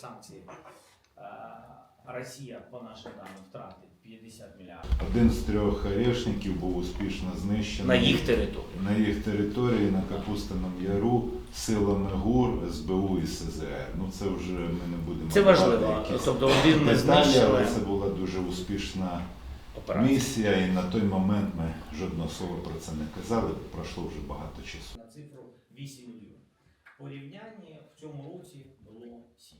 санкції. Е, Росія, по нашим даним, втратить 50 мільярдів Один з трьох орешників був успішно знищений на їх території. на їх території на Капустаному Яру силами ГУР, СБУ і СЗР. Ну це вже ми не будемо Це важливо. якісь Тобто один деталі, знищили але це була дуже успішна операцію. місія, і на той момент ми жодного слова про це не казали. Пройшло вже багато часу. На цифру 8 мільйонів. Порівняння в цьому році було 7.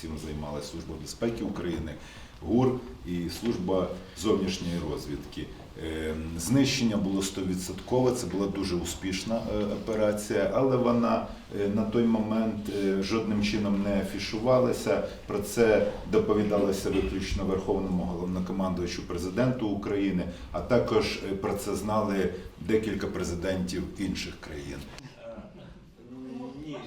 Цим займалася Служба безпеки України, ГУР і служба зовнішньої розвідки. Е, Знищення було 100%, це була дуже успішна е, операція, але вона е, на той момент жодним чином не афішувалася. Про це доповідалося виключно Верховному головнокомандувачу президенту України, а також про це знали декілька президентів інших країн. Ні,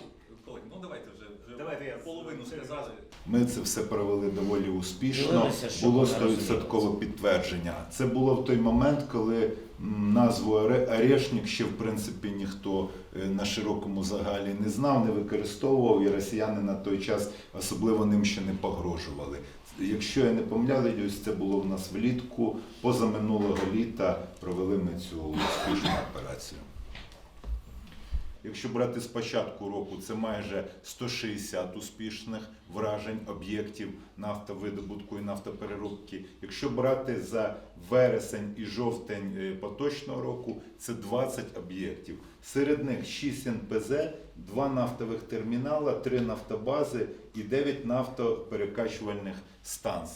Толік, ну давайте вже, вже Давайте я половину сказали. Ми це все провели доволі успішно. Було 100% підтвердження. Це було в той момент, коли назву «Оре- Орешник ще в принципі ніхто е, на широкому загалі не знав, не використовував, і росіяни на той час особливо ним ще не погрожували. Якщо я не помиляюсь, це було в нас влітку. Позаминулого літа провели ми цю успішну операцію. Якщо брати з початку року, це майже 160 успішних вражень об'єктів нафтовидобутку і нафтопереробки. Якщо брати за вересень і жовтень е, поточного року, це 20 об'єктів. Серед них 6 НПЗ, 2 нафтових термінала, 3 нафтобази і 9 нафтоперекачувальних станцій.